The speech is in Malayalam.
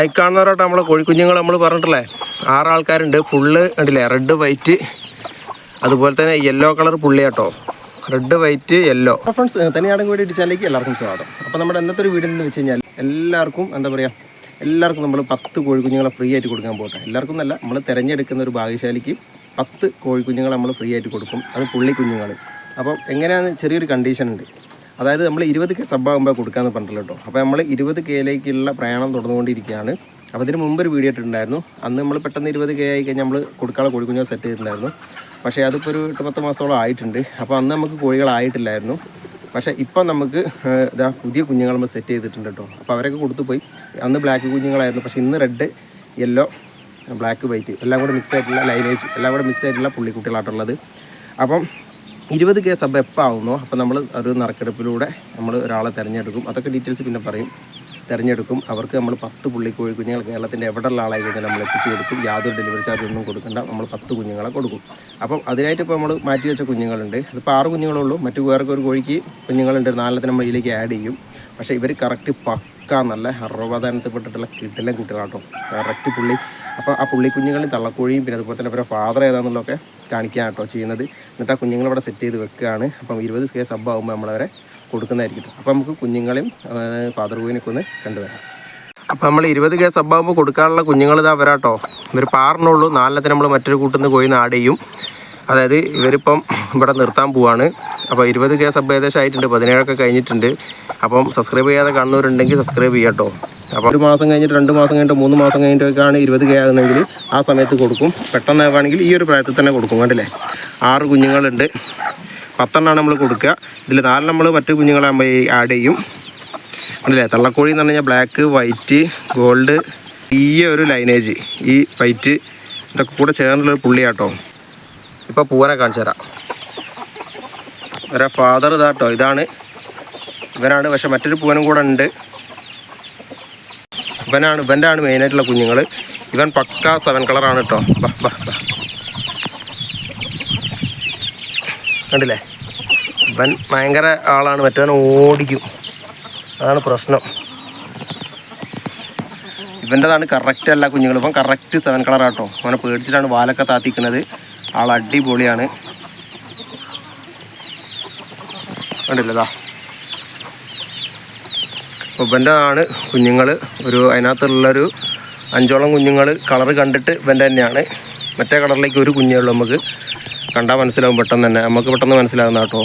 ഈ കാണുന്നവരോട്ട് നമ്മളെ കോഴിക്കുഞ്ഞുങ്ങൾ നമ്മൾ പറഞ്ഞിട്ടില്ലേ? ആറ് ആൾക്കാരുണ്ട് ഫുള്ള് കണ്ടില്ലേ? റെഡ് വൈറ്റ് അതുപോലെ തന്നെ യെല്ലോ കളർ പുള്ളിയാട്ടോ റെഡ് വൈറ്റ് യെല്ലോ ഫ്രണ്ട്സ് തനിയാടും കൂടി ഇടിച്ചാലേക്ക് എല്ലാവർക്കും സ്വാഗതം. അപ്പോൾ നമ്മുടെ ഇന്നത്തെ ഒരു വീഡിയോ നിന്ന് വെച്ച് കഴിഞ്ഞാൽ എല്ലാവർക്കും എന്താ പറയുക എല്ലാവർക്കും നമ്മൾ പത്ത് കോഴിക്കുഞ്ഞുങ്ങളെ ഫ്രീ ആയിട്ട് കൊടുക്കാൻ പോകട്ടെ എല്ലാവർക്കും എന്നല്ല നമ്മൾ തിരഞ്ഞെടുക്കുന്ന ഒരു ഭാഗ്യശാലിക്ക് പത്ത് കോഴിക്കുഞ്ഞുങ്ങളെ നമ്മൾ ഫ്രീ ആയിട്ട് കൊടുക്കും. അത് പുള്ളി കുഞ്ഞുങ്ങൾ അപ്പം എങ്ങനെയാണെന്ന് ചെറിയൊരു കണ്ടീഷൻ ഉണ്ട്. അതായത് നമ്മൾ ഇരുപത് കെ സബ്ബാകുമ്പോൾ കൊടുക്കാമെന്ന് പറഞ്ഞില്ല കേട്ടോ. അപ്പോൾ നമ്മൾ ഇരുപത് കെയിലേക്കുള്ള പ്രയാണം തുടർന്നുകൊണ്ടിരിക്കുകയാണ്. അപ്പോൾ ഇതിന് മുമ്പ് ഒരു വീഡിയോ ഇട്ടിട്ടുണ്ടായിരുന്നു. അന്ന് നമ്മൾ പെട്ടെന്ന് ഇരുപത് കെ ആയി കഴിഞ്ഞാൽ നമ്മൾ കൊടുക്കാനുള്ള കോഴിക്കുഞ്ഞുങ്ങൾ സെറ്റ് ചെയ്തിട്ടുണ്ടായിരുന്നു. പക്ഷേ അതിപ്പോൾ ഒരു എട്ട് പത്ത് മാസത്തോളം ആയിട്ടുണ്ട്. അപ്പോൾ അന്ന് നമുക്ക് കോഴികളായിട്ടില്ലായിരുന്നു പക്ഷേ ഇപ്പം നമുക്ക് ഇതാ പുതിയ കുഞ്ഞുങ്ങൾ നമ്മൾ സെറ്റ് ചെയ്തിട്ടുണ്ട് കേട്ടോ. അപ്പോൾ അവരൊക്കെ കൊടുത്തു പോയി. അന്ന് ബ്ലാക്ക് കുഞ്ഞുങ്ങളായിരുന്നു. പക്ഷേ ഇന്ന് റെഡ് യെല്ലോ ബ്ലാക്ക് വൈറ്റ് എല്ലാം കൂടെ മിക്സ് ആയിട്ടുള്ള ലൈനേജ് എല്ലാം കൂടെ മിക്സ് ആയിട്ടുള്ള പുള്ളിക്കുട്ടികളായിട്ടുള്ളത് അപ്പം ഇരുപത് കേസ് അപ്പോൾ എപ്പോൾ ആവുന്നോ അപ്പോൾ നമ്മൾ ഒരു നറുക്കെടുപ്പിലൂടെ നമ്മൾ ഒരാളെ തിരഞ്ഞെടുക്കും. അതൊക്കെ ഡീറ്റെയിൽസ് പിന്നെ പറയും. തിരഞ്ഞെടുക്കും. അവർക്ക് നമ്മൾ പത്ത് പുള്ളി കോഴി കുഞ്ഞുങ്ങൾ കേരളത്തിന്റെ എവിടെയുള്ള ആളായി കഴിഞ്ഞാൽ നമ്മൾ എത്തിച്ചു കൊടുക്കും. യാതൊരു ഡെലിവറി ചാർജ് ഒന്നും കൊടുക്കണ്ട. നമ്മൾ പത്ത് കുഞ്ഞുങ്ങളെ കൊടുക്കും. അപ്പം അതിനായിട്ട് ഇപ്പോൾ നമ്മൾ മാറ്റി വെച്ച കുഞ്ഞുങ്ങളുണ്ട്. അതിപ്പോൾ ആറ് കുഞ്ഞുങ്ങളേ ഉള്ളൂ. മറ്റു വേറൊക്കെ ഒരു കോഴിക്ക് കുഞ്ഞുങ്ങളുണ്ട്. നാലെണ്ണത്തിന് നമ്മൾ ഇതിലേക്ക് ആഡ് ചെയ്യും. പക്ഷേ ഇവർ കറക്റ്റ് പക്ക നല്ല അറുപതാനത്തിൽപ്പെട്ടിട്ടുള്ള കിട്ടില്ല കുട്ടികളാട്ടോ. കറക്റ്റ് പുള്ളി അപ്പോൾ ആ പുള്ളി കുഞ്ഞുങ്ങളും തള്ളക്കോഴിയും പിന്നെ അതുപോലെ തന്നെ അവരുടെ ഫാദർ ഏതാണെന്നുള്ളതൊക്കെ കാണിക്കുക കേട്ടോ ചെയ്യുന്നത്. എന്നിട്ട് ആ കുഞ്ഞുങ്ങളെ അവിടെ സെറ്റ് ചെയ്ത് വെക്കുകയാണ്. അപ്പം ഇരുപത് സ്കേ സബ് ആകുമ്പോൾ നമ്മളവരെ കൊടുക്കുന്നതായിരിക്കും അപ്പോൾ നമുക്ക് കുഞ്ഞുങ്ങളെയും ഫാദർ കോഴിനൊക്കെ ഒന്ന് കണ്ടുവരാം. അപ്പോൾ നമ്മൾ ഇരുപത് കെ സബ് ആകുമ്പോൾ കൊടുക്കാനുള്ള കുഞ്ഞുങ്ങൾ ഇതാ വരാട്ടോ ഇവർ പാറിനുള്ളൂ. നാലിനത്തിന് നമ്മൾ മറ്റൊരു കൂട്ടുന്ന കോഴി ആഡ് ചെയ്യും. അതായത് ഇവരിപ്പം ഇവിടെ നിർത്താൻ പോവാണ്. അപ്പോൾ ഇരുപത് കെ സബ് ഏകദേശം ആയിട്ടുണ്ട്. പതിനേഴൊക്കെ കഴിഞ്ഞിട്ടുണ്ട്. അപ്പം സബ്സ്ക്രൈബ് ചെയ്യാതെ കാണുന്നവരുണ്ടെങ്കിൽ സബ്സ്ക്രൈബ് ചെയ്യാം കേട്ടോ. അപ്പോൾ ഒരു മാസം കഴിഞ്ഞിട്ട് രണ്ട് മാസം കഴിഞ്ഞിട്ട് മൂന്ന് മാസം കഴിഞ്ഞിട്ടൊക്കെയാണ് ഇരുപത് കെ ആകുന്നതെങ്കിൽ ആ സമയത്ത് കൊടുക്കും. പെട്ടെന്ന് ആവുകയാണെങ്കിൽ ഈ ഒരു പ്രായത്തിൽ തന്നെ കൊടുക്കും. കണ്ടില്ലേ? ആറ് കുഞ്ഞുങ്ങളുണ്ട്. പത്തെണ്ണമാണ് നമ്മൾ കൊടുക്കുക. ഇതിൽ നാല് നമ്മൾ മറ്റ് കുഞ്ഞുങ്ങളെ നമ്മൾ ആഡ് ചെയ്യും. കണ്ടില്ലേ? തള്ളക്കോഴി എന്ന് പറഞ്ഞു കഴിഞ്ഞാൽ ബ്ലാക്ക് വൈറ്റ് ഗോൾഡ് ഈ ഒരു ലൈനേജ് ഈ വൈറ്റ് ഇതൊക്കെ കൂടെ ചേർന്നുള്ളൊരു പുള്ളിയാട്ടോ. ഇപ്പോൾ പൂവനെ കാണിച്ചു തരാം. ഇവരെ ഫാദർ ഇതാട്ടോ ഇതാണ്. ഇവനാണ് പക്ഷെ മറ്റൊരു പൂവനും കൂടെ ഉണ്ട്. ഇവനാണ് ഇവന്റെ ആണ് മെയിനായിട്ടുള്ള കുഞ്ഞുങ്ങൾ ഇവൻ പക്ക സെവൻ കളറാണ് കേട്ടോ കണ്ടില്ലേ? ഇവൻ ഭയങ്കര ആളാണ് മറ്റവൻ ഓടിക്കും. അതാണ് പ്രശ്നം. ഇവന്റെതാണ് കറക്റ്റ് അല്ല കുഞ്ഞുങ്ങൾ ഇപ്പം കറക്റ്റ് സെവൻ കളറാട്ടോ അവനെ പേടിച്ചിട്ടാണ് വാലൊക്കെ താത്തിക്കുന്നത്. ആൾ അടിപൊളിയാണ്. കണ്ടില്ലതാ ഒബന്റെ ആണ് കുഞ്ഞുങ്ങൾ ഒരു അതിനകത്തുള്ളൊരു അഞ്ചോളം കുഞ്ഞുങ്ങൾ കളർ കണ്ടിട്ട് ഇവന്റെ തന്നെയാണ്. മറ്റേ കളറിലേക്ക് ഒരു കുഞ്ഞേ ഉള്ളൂ നമുക്ക്. കണ്ടാൽ മനസ്സിലാവും പെട്ടെന്ന് തന്നെ. നമുക്ക് പെട്ടെന്ന് മനസ്സിലാവുന്ന കേട്ടോ